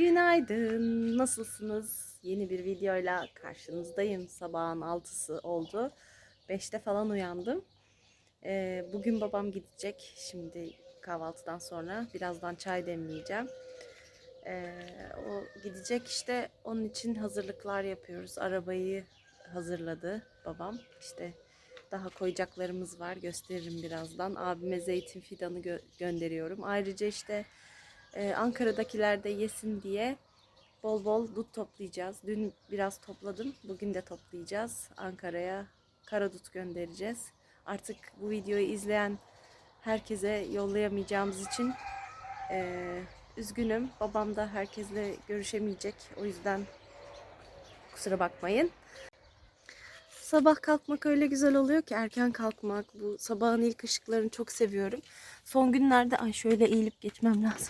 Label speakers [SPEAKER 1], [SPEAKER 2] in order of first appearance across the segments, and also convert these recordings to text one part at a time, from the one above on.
[SPEAKER 1] Günaydın. Nasılsınız? Yeni bir videoyla karşınızdayım. Sabahın 6'sı oldu. 5'te falan uyandım. Ee, bugün babam gidecek. Şimdi kahvaltıdan sonra birazdan çay demleyeceğim. Ee, o gidecek işte onun için hazırlıklar yapıyoruz. Arabayı hazırladı babam. İşte daha koyacaklarımız var. Gösteririm birazdan. Abime zeytin fidanı gö- gönderiyorum. Ayrıca işte ee, Ankara'dakiler de yesin diye bol bol dut toplayacağız. Dün biraz topladım. Bugün de toplayacağız. Ankara'ya karadut göndereceğiz. Artık bu videoyu izleyen herkese yollayamayacağımız için eee, üzgünüm. Babam da herkesle görüşemeyecek. O yüzden kusura bakmayın. Sabah kalkmak öyle güzel oluyor ki erken kalkmak. Bu sabahın ilk ışıklarını çok seviyorum. Son günlerde ay şöyle eğilip geçmem lazım.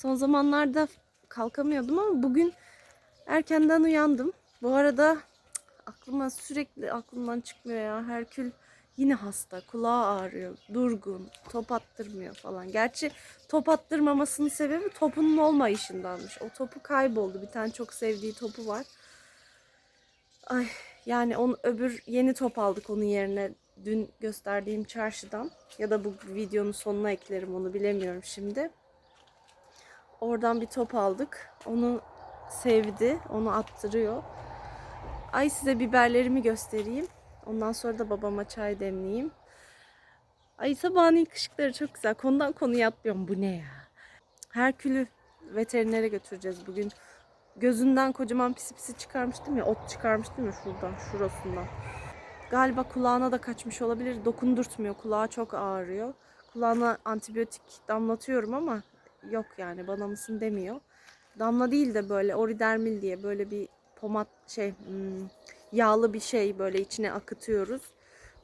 [SPEAKER 1] Son zamanlarda kalkamıyordum ama bugün erkenden uyandım. Bu arada aklıma sürekli aklımdan çıkmıyor ya. Herkül yine hasta. Kulağı ağrıyor. Durgun. Top attırmıyor falan. Gerçi top attırmamasının sebebi topunun olmayışındanmış. O topu kayboldu. Bir tane çok sevdiği topu var. Ay yani on öbür yeni top aldık onun yerine dün gösterdiğim çarşıdan ya da bu videonun sonuna eklerim onu bilemiyorum şimdi. Oradan bir top aldık. Onu sevdi. Onu attırıyor. Ay size biberlerimi göstereyim. Ondan sonra da babama çay demleyeyim. Ay sabahın ilk ışıkları çok güzel. Konudan konuya atlıyorum. Bu ne ya? Herkül'ü veterinere götüreceğiz bugün. Gözünden kocaman pisi pisi çıkarmıştım ya. Ot çıkarmıştım ya şuradan, şurasından. Galiba kulağına da kaçmış olabilir. Dokundurtmuyor. Kulağı çok ağrıyor. Kulağına antibiyotik damlatıyorum ama yok yani bana mısın demiyor. Damla değil de böyle oridermil diye böyle bir pomat şey hmm, yağlı bir şey böyle içine akıtıyoruz.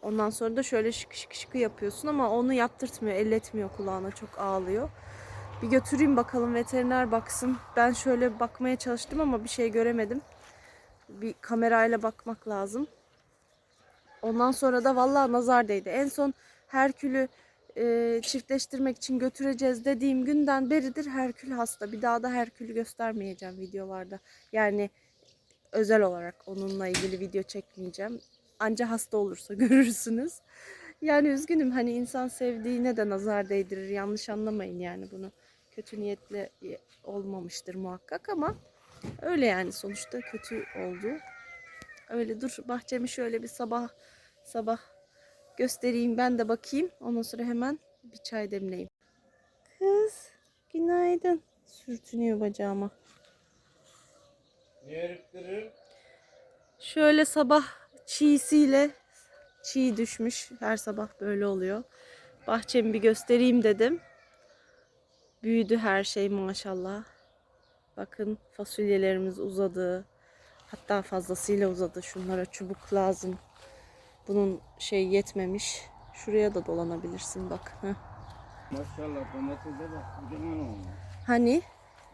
[SPEAKER 1] Ondan sonra da şöyle şıkı şıkı şıkı yapıyorsun ama onu yaptırtmıyor, elletmiyor kulağına çok ağlıyor. Bir götüreyim bakalım veteriner baksın. Ben şöyle bakmaya çalıştım ama bir şey göremedim. Bir kamerayla bakmak lazım. Ondan sonra da vallahi nazar değdi. En son Herkül'ü e, çiftleştirmek için götüreceğiz dediğim günden beridir Herkül hasta. Bir daha da Herkül'ü göstermeyeceğim videolarda. Yani özel olarak onunla ilgili video çekmeyeceğim. Anca hasta olursa görürsünüz. Yani üzgünüm hani insan sevdiğine de nazar değdirir. Yanlış anlamayın yani bunu. Kötü niyetle olmamıştır muhakkak ama öyle yani sonuçta kötü oldu. Öyle dur bahçemi şöyle bir sabah sabah göstereyim ben de bakayım. Ondan sonra hemen bir çay demleyeyim. Kız günaydın. Sürtünüyor bacağıma. Şöyle sabah çiğsiyle çiğ düşmüş. Her sabah böyle oluyor. Bahçemi bir göstereyim dedim. Büyüdü her şey maşallah. Bakın fasulyelerimiz uzadı. Hatta fazlasıyla uzadı. Şunlara çubuk lazım. Bunun şey yetmemiş. Şuraya da dolanabilirsin bak. Heh.
[SPEAKER 2] Maşallah domatese bak kocaman olmuş.
[SPEAKER 1] Hani?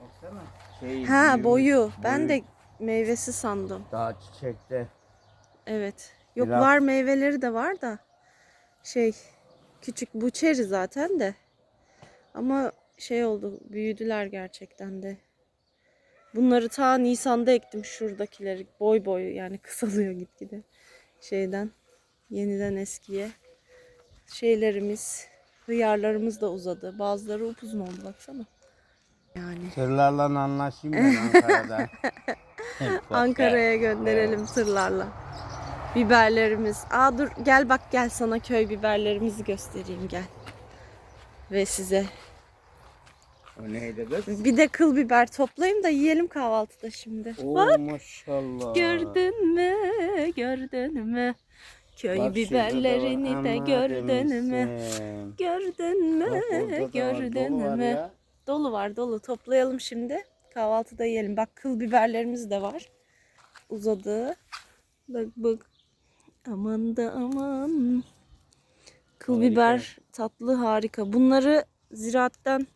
[SPEAKER 2] Baksana. Şey,
[SPEAKER 1] Ha boyu. Ben de meyvesi sandım.
[SPEAKER 2] Daha çiçekte.
[SPEAKER 1] Evet. Yok
[SPEAKER 2] Biraz-
[SPEAKER 1] var meyveleri de var da. Şey küçük bu çeri zaten de. Ama şey oldu büyüdüler gerçekten de. Bunları ta Nisan'da ektim şuradakileri. Boy boy yani kısalıyor gitgide. Şeyden yeniden eskiye. Şeylerimiz, hıyarlarımız da uzadı. Bazıları upuzun oldu baksana. Yani
[SPEAKER 2] Tırlarla anlaşayım ben Ankara'da.
[SPEAKER 1] Ankara'ya gönderelim tırlarla. Biberlerimiz. Aa dur gel bak gel sana köy biberlerimizi göstereyim gel. Ve size.
[SPEAKER 2] O neydi kız?
[SPEAKER 1] Bir de kıl biber toplayayım da yiyelim kahvaltıda şimdi.
[SPEAKER 2] Oo
[SPEAKER 1] Bak
[SPEAKER 2] maşallah.
[SPEAKER 1] gördün mü? Gördün mü? Köy
[SPEAKER 2] Bak
[SPEAKER 1] biberlerini
[SPEAKER 2] var.
[SPEAKER 1] de
[SPEAKER 2] Ama
[SPEAKER 1] gördün mü?
[SPEAKER 2] demişsin.
[SPEAKER 1] Gördün mü?
[SPEAKER 2] Bak orada da var,
[SPEAKER 1] Gördün
[SPEAKER 2] dolu var
[SPEAKER 1] mü?
[SPEAKER 2] ya.
[SPEAKER 1] Dolu var dolu. Toplayalım şimdi. Kahvaltıda yiyelim. Bak kıl biberlerimiz de var. Uzadı. Bak bak. Aman da aman. Kıl
[SPEAKER 2] Harika.
[SPEAKER 1] biber tatlı harika. Bunları ziraatten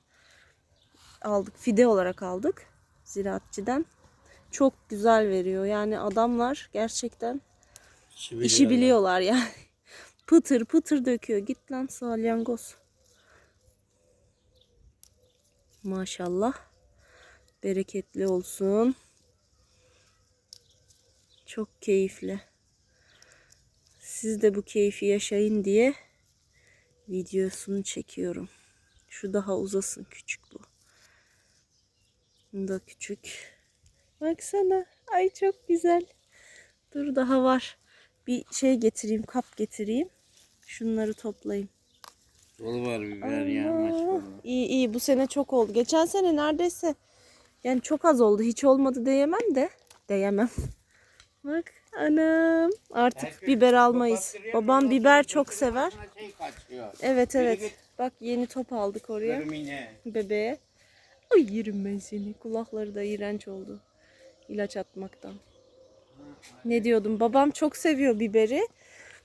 [SPEAKER 1] aldık. Fide olarak aldık. Ziraatçiden. Çok güzel veriyor. Yani adamlar gerçekten
[SPEAKER 2] İşi
[SPEAKER 1] işi
[SPEAKER 2] biliyorlar.
[SPEAKER 1] biliyorlar yani. Pıtır pıtır döküyor. Git lan salyangoz. Maşallah. bereketli olsun. Çok keyifli. Siz de bu keyfi yaşayın diye videosunu çekiyorum. Şu daha uzasın küçük bu. Bu da küçük. Baksana. Ay çok güzel. Dur daha var. Bir şey getireyim, kap getireyim. Şunları toplayayım.
[SPEAKER 2] Dolu var biber ya maşallah.
[SPEAKER 1] İyi iyi bu sene çok oldu. Geçen sene neredeyse yani çok az oldu. Hiç olmadı diyemem de. Diyemem. Bak anam. Artık
[SPEAKER 2] Herkes
[SPEAKER 1] biber almayız. Babam biber çok sever.
[SPEAKER 2] Şey.
[SPEAKER 1] Evet evet. Bak yeni top aldık oraya.
[SPEAKER 2] Termine.
[SPEAKER 1] Bebeğe. Ay yerim ben seni. Kulakları da iğrenç oldu. İlaç atmaktan. Ne diyordum? Babam çok seviyor biberi.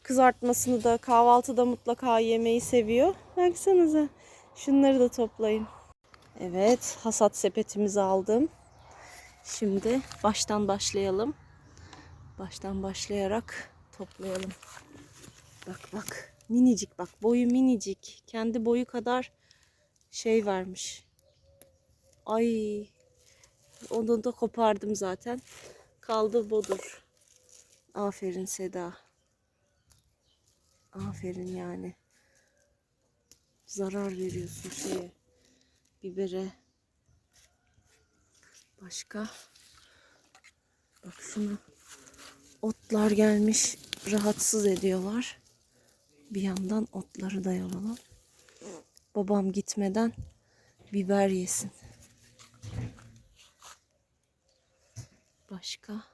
[SPEAKER 1] Kızartmasını da kahvaltıda mutlaka yemeyi seviyor. Baksanıza. Şunları da toplayın. Evet, hasat sepetimizi aldım. Şimdi baştan başlayalım. Baştan başlayarak toplayalım. Bak bak. Minicik bak. Boyu minicik. Kendi boyu kadar şey vermiş. Ay. Onu da kopardım zaten. Kaldı bodur. Aferin Seda. Aferin yani. Zarar veriyorsun şeye. Bibere. Başka. Bak şunu. Otlar gelmiş. Rahatsız ediyorlar. Bir yandan otları da yolalım. Babam gitmeden biber yesin. Başka?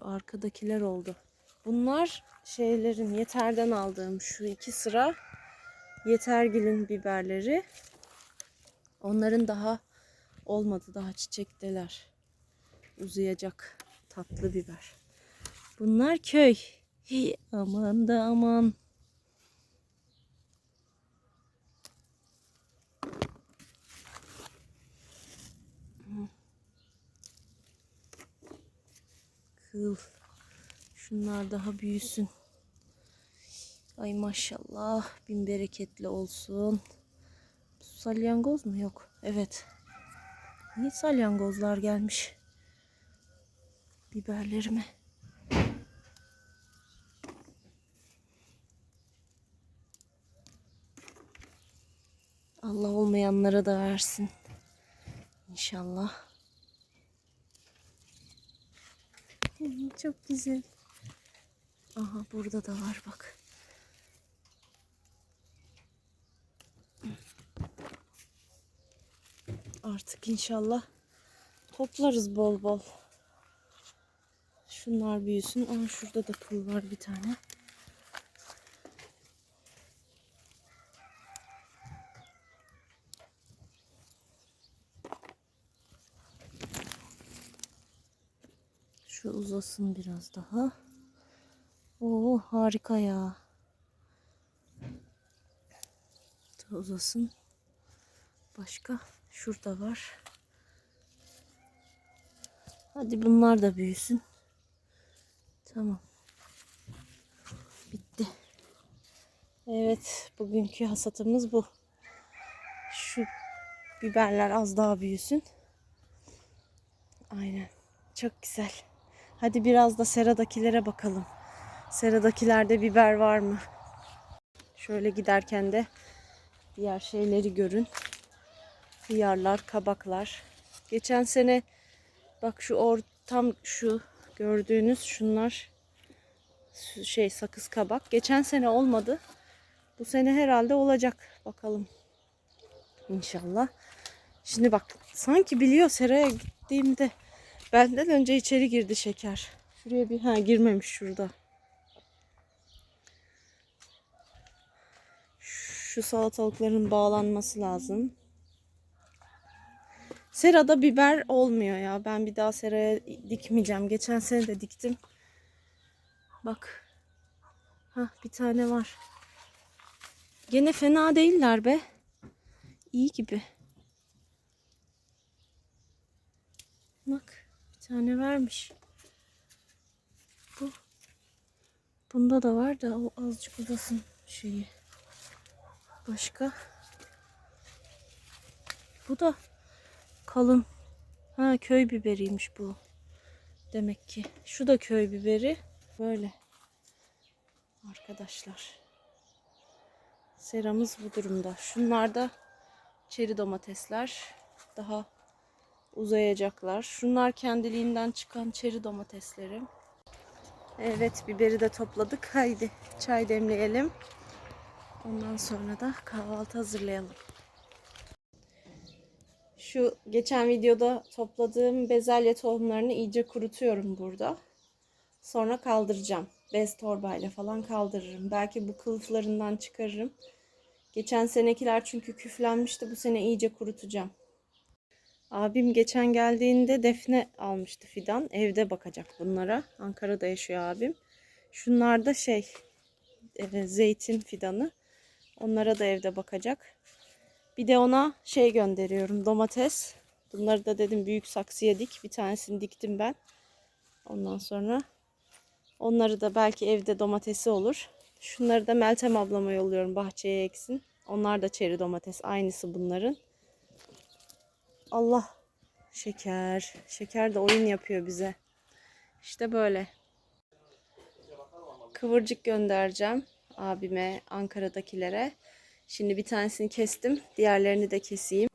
[SPEAKER 1] Şu arkadakiler oldu. Bunlar şeylerin yeterden aldığım şu iki sıra yetergilin biberleri. Onların daha olmadı. Daha çiçekteler. Uzayacak tatlı biber. Bunlar köy. Hey, aman da aman. Kıl. Şunlar daha büyüsün. Ay maşallah bin bereketli olsun. Salyangoz mu? Yok. Evet. Niye salyangozlar gelmiş? Biberlerime. Allah olmayanlara da versin. İnşallah. Çok güzel. Aha burada da var bak. Artık inşallah toplarız bol bol. Şunlar büyüsün. Aa şurada da pul var bir tane. Şu uzasın biraz daha. Oo harika ya. Da uzasın. Başka şurada var. Hadi bunlar da büyüsün. Tamam. Bitti. Evet, bugünkü hasatımız bu. Şu biberler az daha büyüsün. Aynen. Çok güzel. Hadi biraz da seradakilere bakalım. Seradakilerde biber var mı? Şöyle giderken de diğer şeyleri görün. Hıyarlar, kabaklar. Geçen sene bak şu or tam şu gördüğünüz şunlar şu şey sakız kabak. Geçen sene olmadı. Bu sene herhalde olacak. Bakalım. İnşallah. Şimdi bak sanki biliyor seraya gittiğimde benden önce içeri girdi şeker. Şuraya bir ha girmemiş şurada. Şu salatalıkların bağlanması lazım. Serada biber olmuyor ya. Ben bir daha seraya dikmeyeceğim. Geçen sene de diktim. Bak. Ha bir tane var. Gene fena değiller be. İyi gibi. Bak tane vermiş. Bu. Bunda da var da o azıcık uzasın şeyi. Başka. Bu da kalın. Ha köy biberiymiş bu. Demek ki. Şu da köy biberi. Böyle. Arkadaşlar. Seramız bu durumda. Şunlar da çeri domatesler. Daha uzayacaklar. Şunlar kendiliğinden çıkan çeri domateslerim. Evet biberi de topladık. Haydi çay demleyelim. Ondan sonra da kahvaltı hazırlayalım. Şu geçen videoda topladığım bezelye tohumlarını iyice kurutuyorum burada. Sonra kaldıracağım. Bez torbayla falan kaldırırım. Belki bu kılıflarından çıkarırım. Geçen senekiler çünkü küflenmişti. Bu sene iyice kurutacağım. Abim geçen geldiğinde defne almıştı fidan. Evde bakacak bunlara. Ankara'da yaşıyor abim. Şunlar da şey e, zeytin fidanı. Onlara da evde bakacak. Bir de ona şey gönderiyorum domates. Bunları da dedim büyük saksıya dik. Bir tanesini diktim ben. Ondan sonra onları da belki evde domatesi olur. Şunları da Meltem ablama yolluyorum bahçeye eksin. Onlar da çeri domates. Aynısı bunların. Allah şeker. Şeker de oyun yapıyor bize. İşte böyle. Kıvırcık göndereceğim abime, Ankara'dakilere. Şimdi bir tanesini kestim. Diğerlerini de keseyim.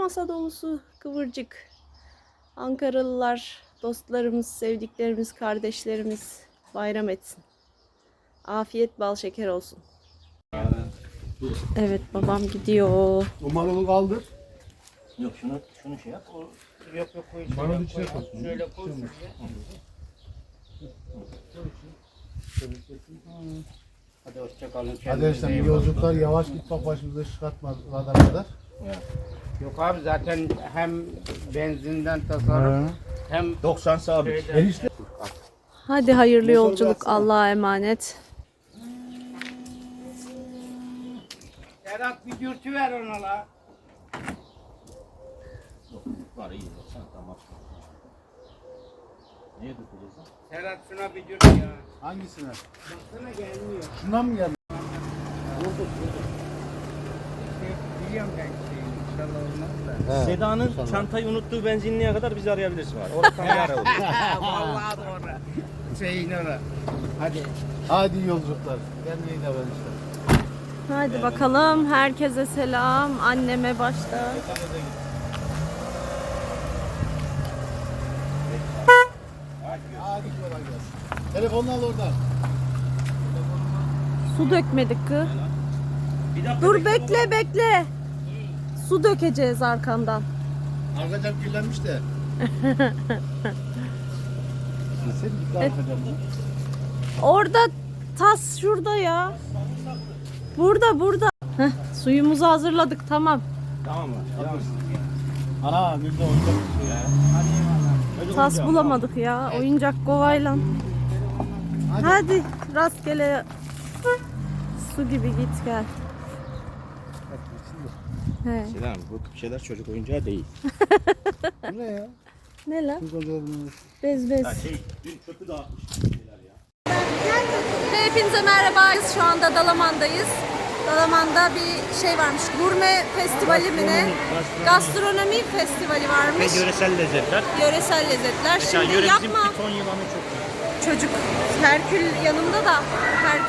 [SPEAKER 1] Masa dolusu kıvırcık. Ankaralılar, dostlarımız, sevdiklerimiz, kardeşlerimiz bayram etsin. Afiyet bal şeker olsun. Evet babam gidiyor.
[SPEAKER 3] O marulu kaldır.
[SPEAKER 4] Yok şunu şunu şey yap. O
[SPEAKER 2] Yok yok koy.
[SPEAKER 3] Bana
[SPEAKER 2] şöyle
[SPEAKER 3] bir şey
[SPEAKER 2] koy.
[SPEAKER 3] koysun.
[SPEAKER 2] Şöyle koy. Hadi hoşça kalın.
[SPEAKER 3] Hadi
[SPEAKER 2] iyi
[SPEAKER 3] iyi
[SPEAKER 2] bakın.
[SPEAKER 3] yolculuklar yavaş git bak başımıza çıkartma radar kadar.
[SPEAKER 2] Yok abi zaten hem benzinden tasarruf hem
[SPEAKER 4] 90 sabit.
[SPEAKER 3] Enişte.
[SPEAKER 1] Hadi hayırlı yolculuk. Allah'a emanet.
[SPEAKER 2] Serhat bir dürtü ver ona la.
[SPEAKER 4] Yok, Var iyi baksana tamam. Neye dökeceğiz lan?
[SPEAKER 2] Serhat şuna bir dürtü ya.
[SPEAKER 3] Hangisine?
[SPEAKER 2] Baksana gelmiyor.
[SPEAKER 3] Şundan mı geldi?
[SPEAKER 2] Biliyorum ben İnşallah olmaz da.
[SPEAKER 4] Seda'nın çantayı unuttuğu benzinliğe kadar bizi arayabilirsin var. Orada tam bir ara olur.
[SPEAKER 2] Vallahi doğru. Şeyin ona. Hadi.
[SPEAKER 3] Hadi yolculuklar. Kendine iyi davran işte.
[SPEAKER 1] Hadi bakalım. Herkese selam. Anneme başta.
[SPEAKER 3] Hadi kolay gelsin. Telefonunu al oradan.
[SPEAKER 1] Su dökmedik kız.
[SPEAKER 4] Bir dakika
[SPEAKER 1] Dur bekle bekle. Su dökeceğiz arkandan.
[SPEAKER 3] Arka cam kirlenmiş de. Sen bir daha arka camdan.
[SPEAKER 1] Orada tas şurada ya. Burada burada. Heh, suyumuzu hazırladık tamam.
[SPEAKER 4] Tamam mı? Tamam.
[SPEAKER 3] Ana bir de oyuncak ya.
[SPEAKER 4] Öyle
[SPEAKER 1] Tas bulamadık ya. Oyuncak kovayla.
[SPEAKER 3] Hadi.
[SPEAKER 1] Hadi rastgele Su gibi git gel. He.
[SPEAKER 4] Selam bu tip şeyler çocuk oyuncağı değil.
[SPEAKER 3] Bu ne ya?
[SPEAKER 1] Ne lan?
[SPEAKER 3] Bu kadar.
[SPEAKER 1] Bez bez.
[SPEAKER 4] Ha şey dün çöpü dağıtmış.
[SPEAKER 1] Hepinize merhaba. Biz şu anda Dalaman'dayız. Dalaman'da bir şey varmış. Gurme festivali mi ne? Gastronomi festivali
[SPEAKER 4] Ve
[SPEAKER 1] varmış.
[SPEAKER 4] yöresel lezzetler.
[SPEAKER 1] Yöresel lezzetler.
[SPEAKER 4] Mesela
[SPEAKER 1] Şimdi
[SPEAKER 4] yöremizin
[SPEAKER 1] yapma
[SPEAKER 4] piton yılanı çok iyi.
[SPEAKER 1] çocuk. Herkül yanımda da. Her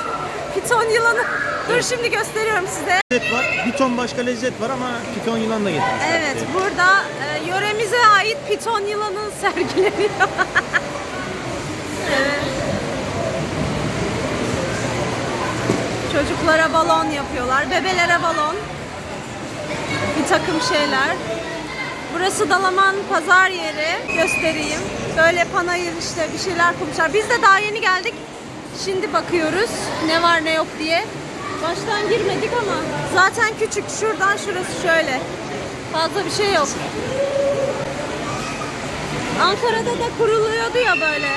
[SPEAKER 1] piton yılanı. Dur şimdi gösteriyorum size.
[SPEAKER 4] Lezzet var. Bir ton başka lezzet var ama piton yılan da getirmişler.
[SPEAKER 1] Evet burada e, yöremize ait piton yılanı sergileniyor. evet. Çocuklara balon yapıyorlar. Bebelere balon. Bir takım şeyler. Burası Dalaman pazar yeri. Göstereyim. Böyle panayır işte bir şeyler kurmuşlar. Biz de daha yeni geldik. Şimdi bakıyoruz ne var ne yok diye. Baştan girmedik ama zaten küçük. Şuradan şurası şöyle. Fazla bir şey yok. Ankara'da da kuruluyordu ya böyle.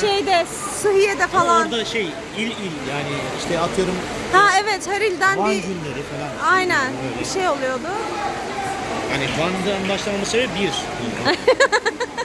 [SPEAKER 1] Şeyde, Sıhhiye'de falan.
[SPEAKER 4] Orada şey il il yani işte atıyorum
[SPEAKER 1] Ha evet her ilden
[SPEAKER 4] Van
[SPEAKER 1] bir
[SPEAKER 4] günleri falan.
[SPEAKER 1] aynen bir şey oluyordu.
[SPEAKER 4] Hani Van'dan başlamamın sebebi bir.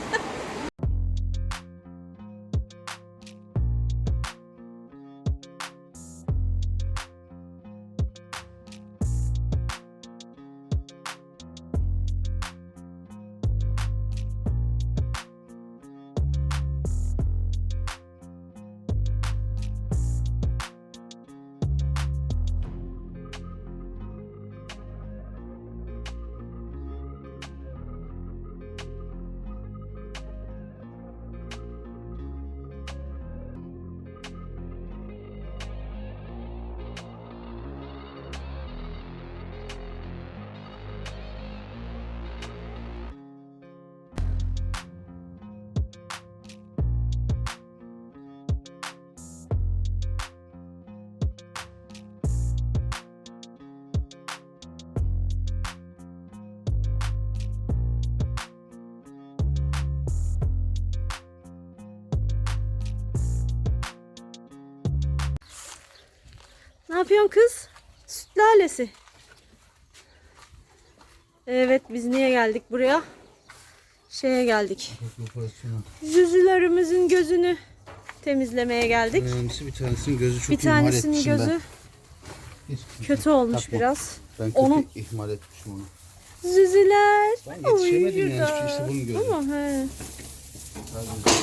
[SPEAKER 1] yapıyorsun kız? Süt lalesi. Evet biz niye geldik buraya? Şeye geldik. Züzülerimizin gözünü temizlemeye geldik.
[SPEAKER 3] Önemlisi bir tanesinin gözü çok
[SPEAKER 1] bir
[SPEAKER 3] ihmal
[SPEAKER 1] tanesinin
[SPEAKER 3] etmişim
[SPEAKER 1] gözü
[SPEAKER 3] ben.
[SPEAKER 1] Kötü olmuş
[SPEAKER 3] Takma.
[SPEAKER 1] biraz.
[SPEAKER 3] Ben kötü
[SPEAKER 1] Onun-
[SPEAKER 3] ihmal etmişim onu.
[SPEAKER 1] Züzüler.
[SPEAKER 3] Ben yetişemedim yani, işte bunun gözü.
[SPEAKER 1] Ama he.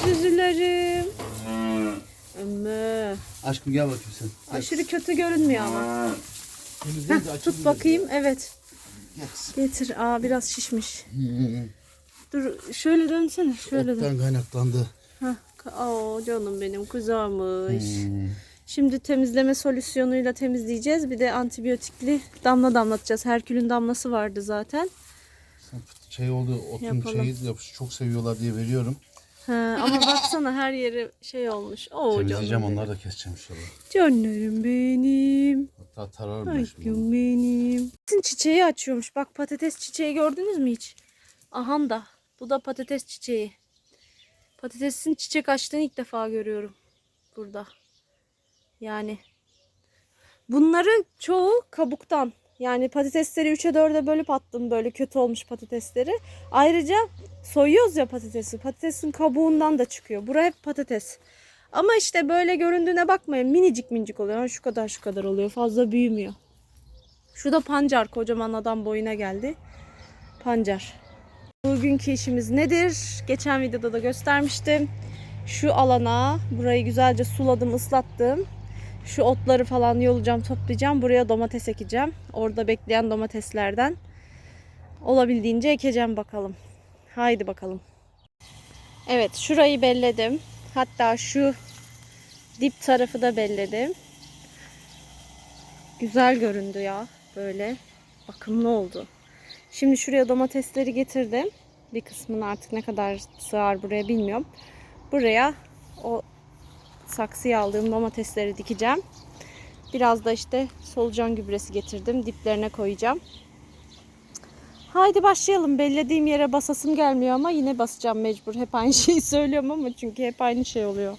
[SPEAKER 1] Züzülerim. Ömür.
[SPEAKER 3] Aşkım gel bakayım sen. Gel.
[SPEAKER 1] Aşırı kötü görünmüyor ama. Heh, tut bakayım. Evet.
[SPEAKER 3] Gel.
[SPEAKER 1] Getir. Aa biraz şişmiş.
[SPEAKER 3] Hmm.
[SPEAKER 1] Dur şöyle dönsene. Şöyle dön.
[SPEAKER 3] Ottan kaynaklandı.
[SPEAKER 1] Hah. Aa canım benim kızarmış.
[SPEAKER 3] Hmm.
[SPEAKER 1] Şimdi temizleme solüsyonuyla temizleyeceğiz. Bir de antibiyotikli damla damlatacağız. Herkülün damlası vardı zaten.
[SPEAKER 3] Şey oldu, otun
[SPEAKER 1] Yapalım.
[SPEAKER 3] şeyi yapış, çok seviyorlar diye veriyorum.
[SPEAKER 1] Ha, ama baksana her yeri şey olmuş. Oo
[SPEAKER 3] Temizleyeceğim,
[SPEAKER 1] canım.
[SPEAKER 3] onları da keseceğim inşallah.
[SPEAKER 1] Canlarım benim.
[SPEAKER 3] Hatta tararım ben şimdi. onu.
[SPEAKER 1] Aşkım benim. Çiçeği açıyormuş. Bak patates çiçeği gördünüz mü hiç? Ahan da. Bu da patates çiçeği. Patatesin çiçek açtığını ilk defa görüyorum. Burada. Yani. Bunları çoğu kabuktan. Yani patatesleri 3'e 4'e bölüp attım böyle kötü olmuş patatesleri. Ayrıca soyuyoruz ya patatesi. Patatesin kabuğundan da çıkıyor. Bura hep patates. Ama işte böyle göründüğüne bakmayın. Minicik minicik oluyor. Şu kadar şu kadar oluyor. Fazla büyümüyor. Şu da pancar. Kocaman adam boyuna geldi. Pancar. Bugünkü işimiz nedir? Geçen videoda da göstermiştim. Şu alana burayı güzelce suladım, ıslattım. Şu otları falan yolacağım, toplayacağım. Buraya domates ekeceğim. Orada bekleyen domateslerden. Olabildiğince ekeceğim bakalım. Haydi bakalım. Evet, şurayı belledim. Hatta şu dip tarafı da belledim. Güzel göründü ya. Böyle bakımlı oldu. Şimdi şuraya domatesleri getirdim. Bir kısmını artık ne kadar sığar buraya bilmiyorum. Buraya o saksıya aldığım domatesleri dikeceğim. Biraz da işte solucan gübresi getirdim. Diplerine koyacağım. Haydi başlayalım. Bellediğim yere basasım gelmiyor ama yine basacağım mecbur. Hep aynı şeyi söylüyorum ama çünkü hep aynı şey oluyor.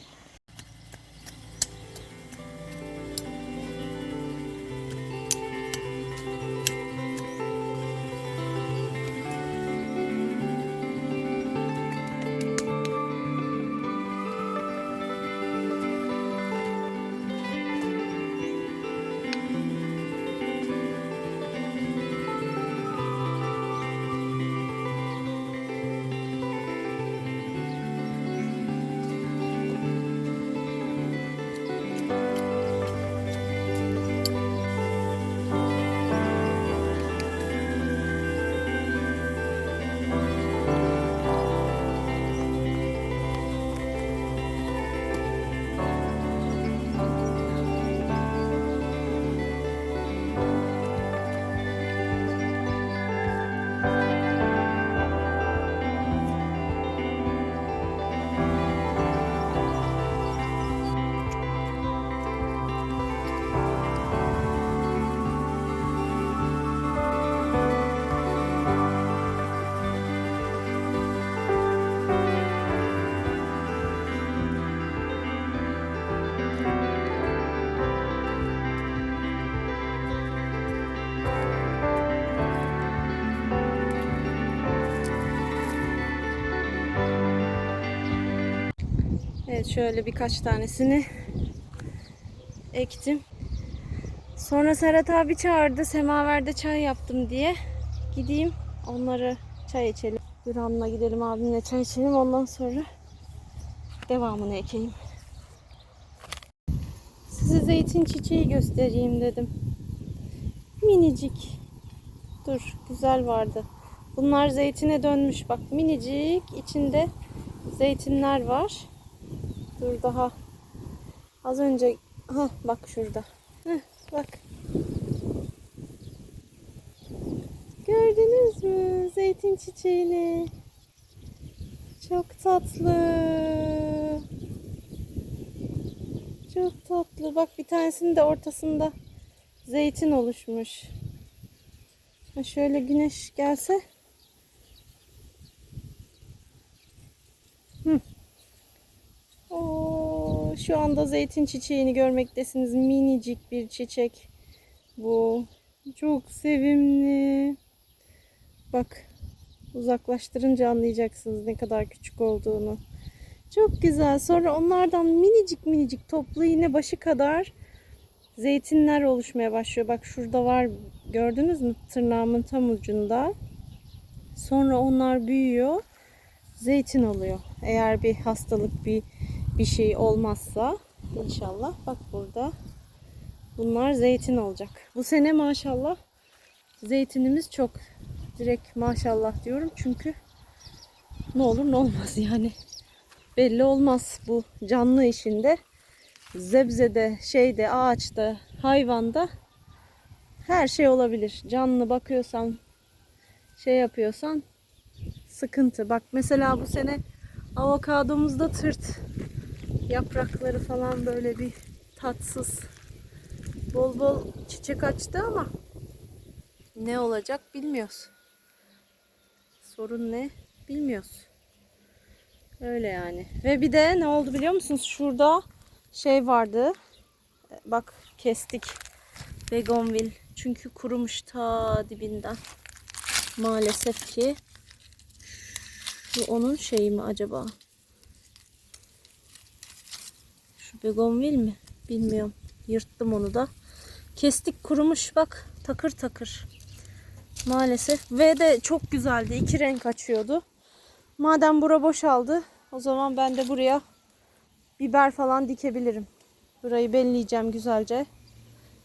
[SPEAKER 1] Şöyle birkaç tanesini ektim. Sonra Serhat abi çağırdı. Semaverde çay yaptım diye. Gideyim onları çay içelim. Gürhan'la gidelim abimle çay içelim. Ondan sonra devamını ekeyim. Size zeytin çiçeği göstereyim dedim. Minicik. Dur güzel vardı. Bunlar zeytine dönmüş. Bak minicik içinde zeytinler var. Dur daha az önce ha bak şurada. Heh, bak. Gördünüz mü zeytin çiçeğini? Çok tatlı. Çok tatlı. Bak bir tanesinin de ortasında zeytin oluşmuş. Şöyle güneş gelse. Hı. Oo, şu anda zeytin çiçeğini görmektesiniz. Minicik bir çiçek. Bu çok sevimli. Bak uzaklaştırınca anlayacaksınız ne kadar küçük olduğunu. Çok güzel. Sonra onlardan minicik minicik toplu iğne başı kadar zeytinler oluşmaya başlıyor. Bak şurada var gördünüz mü tırnağımın tam ucunda. Sonra onlar büyüyor. Zeytin oluyor. Eğer bir hastalık bir bir şey olmazsa inşallah bak burada bunlar zeytin olacak. Bu sene maşallah zeytinimiz çok. Direkt maşallah diyorum çünkü ne olur ne olmaz yani. Belli olmaz bu canlı işinde. Zebzede, şeyde, ağaçta, hayvanda her şey olabilir. Canlı bakıyorsan, şey yapıyorsan sıkıntı. Bak mesela bu sene avokadomuzda tırt yaprakları falan böyle bir tatsız. Bol bol çiçek açtı ama ne olacak bilmiyoruz. Sorun ne bilmiyoruz. Öyle yani. Ve bir de ne oldu biliyor musunuz? Şurada şey vardı. Bak kestik. Begonvil. Çünkü kurumuş ta dibinden. Maalesef ki. Şu onun şeyi mi acaba? Şu begonvil mi? Bilmiyorum. Yırttım onu da. Kestik kurumuş bak. Takır takır. Maalesef. Ve de çok güzeldi. İki renk açıyordu. Madem bura boşaldı. O zaman ben de buraya biber falan dikebilirim. Burayı belleyeceğim güzelce.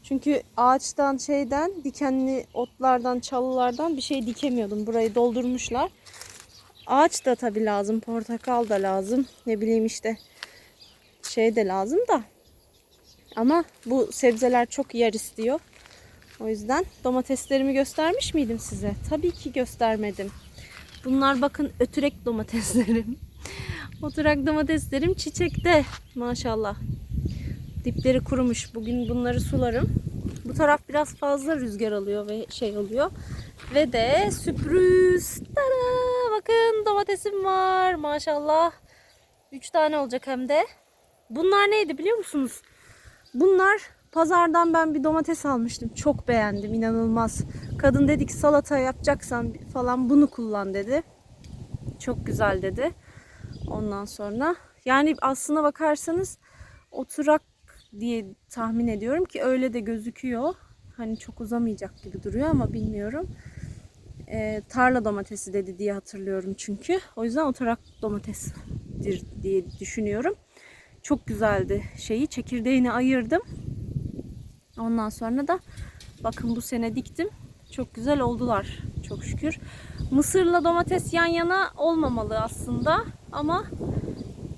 [SPEAKER 1] Çünkü ağaçtan şeyden dikenli otlardan çalılardan bir şey dikemiyordum. Burayı doldurmuşlar. Ağaç da tabii lazım. Portakal da lazım. Ne bileyim işte şey de lazım da. Ama bu sebzeler çok yer istiyor. O yüzden domateslerimi göstermiş miydim size? Tabii ki göstermedim. Bunlar bakın ötürek domateslerim. Oturak domateslerim çiçekte maşallah. Dipleri kurumuş. Bugün bunları sularım. Bu taraf biraz fazla rüzgar alıyor ve şey oluyor. Ve de sürpriz. Tada! Bakın domatesim var maşallah. 3 tane olacak hem de. Bunlar neydi biliyor musunuz? Bunlar pazardan ben bir domates almıştım. Çok beğendim inanılmaz. Kadın dedi ki salata yapacaksan falan bunu kullan dedi. Çok güzel dedi. Ondan sonra yani aslına bakarsanız oturak diye tahmin ediyorum ki öyle de gözüküyor. Hani çok uzamayacak gibi duruyor ama bilmiyorum. Ee, tarla domatesi dedi diye hatırlıyorum çünkü. O yüzden oturak domatesdir diye düşünüyorum. Çok güzeldi şeyi. Çekirdeğini ayırdım. Ondan sonra da bakın bu sene diktim. Çok güzel oldular. Çok şükür. Mısırla domates yan yana olmamalı aslında. Ama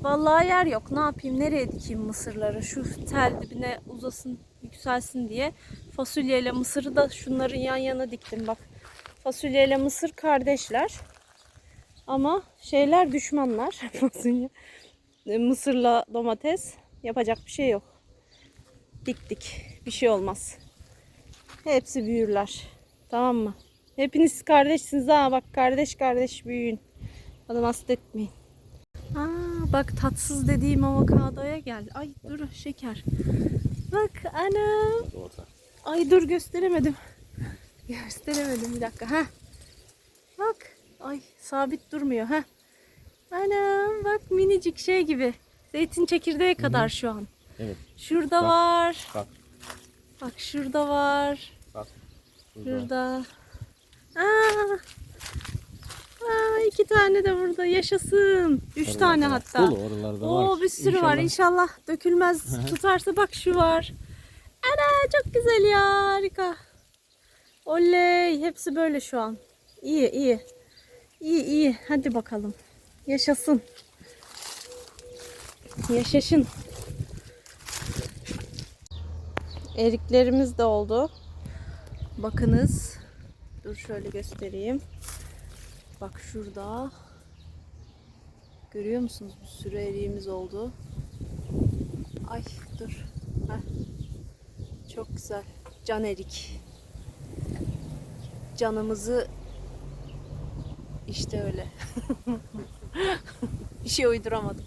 [SPEAKER 1] vallahi yer yok. Ne yapayım? Nereye dikeyim mısırları? Şu tel dibine uzasın, yükselsin diye. Fasulyeyle mısırı da şunların yan yana diktim. Bak fasulyeyle mısır kardeşler. Ama şeyler düşmanlar. Fasulye. E, Mısırla domates. Yapacak bir şey yok. Diktik. Bir şey olmaz. Hepsi büyürler. Tamam mı? Hepiniz kardeşsiniz ha. Bak kardeş kardeş büyüyün. Bana hasretmeyin. Aa, bak tatsız dediğim avokadoya gel. Ay dur şeker. Bak ana. Ay dur gösteremedim. Gösteremedim bir dakika. Ha. Bak. Ay sabit durmuyor ha. Anam bak minicik şey gibi. Zeytin çekirdeği kadar şu an.
[SPEAKER 4] Evet.
[SPEAKER 1] Şurada
[SPEAKER 4] Bak,
[SPEAKER 1] var.
[SPEAKER 4] bak.
[SPEAKER 1] Bak şurada var.
[SPEAKER 4] Bak.
[SPEAKER 1] Şurada. Aa. Aa, iki tane de burada. Yaşasın. Üç tane hatta.
[SPEAKER 4] Dolu oralarda var.
[SPEAKER 1] Oo bir sürü var.
[SPEAKER 4] İnşallah.
[SPEAKER 1] İnşallah dökülmez. Tutarsa bak şu var. Ana çok güzel ya. Harika. Oley. Hepsi böyle şu an. İyi iyi. İyi iyi. Hadi bakalım. Yaşasın. Yaşasın. Eriklerimiz de oldu. Bakınız. Dur şöyle göstereyim. Bak şurada. Görüyor musunuz? Bir sürü eriğimiz oldu. Ay dur. Heh. Çok güzel. Can erik. Canımızı işte öyle. Bir şey uyduramadım.